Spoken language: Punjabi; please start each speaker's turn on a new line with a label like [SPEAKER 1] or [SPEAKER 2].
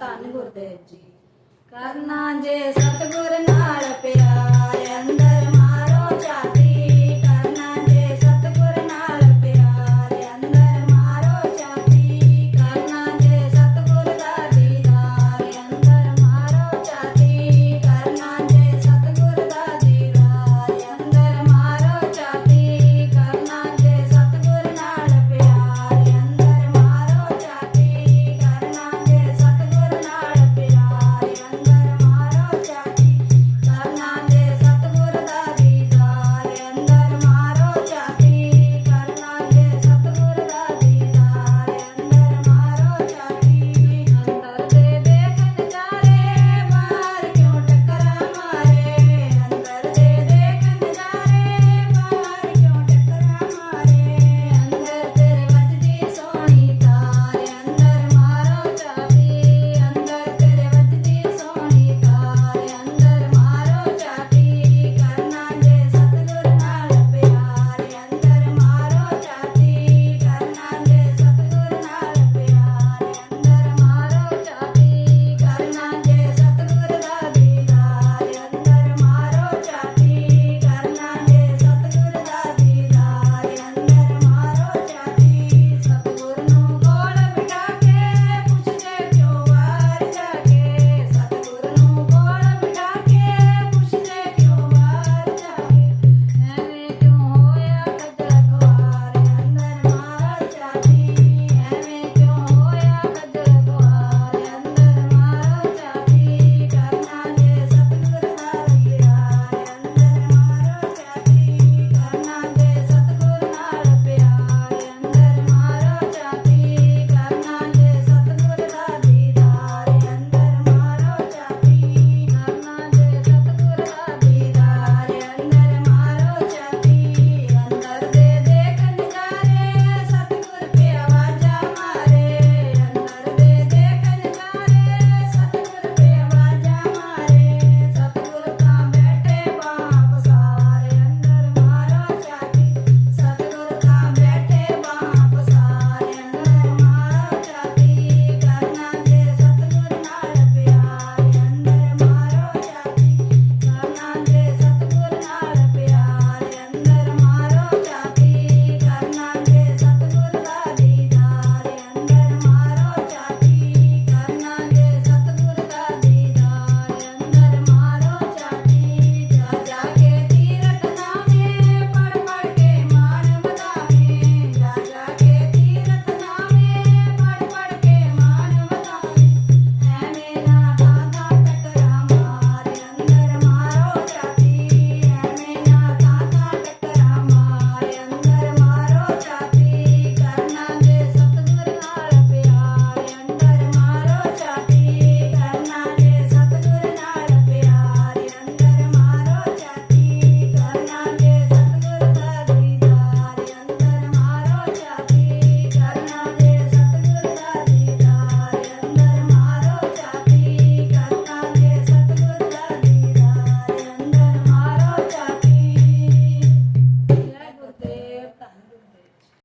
[SPEAKER 1] ਧੰਨ ਗੁਰਦੇਵ ਜੀ। ਕਰਨਾ ਜੇ ਸਤਗੁਰ ਨਾਲ ਪਿਆਰ ਅੰਦਰ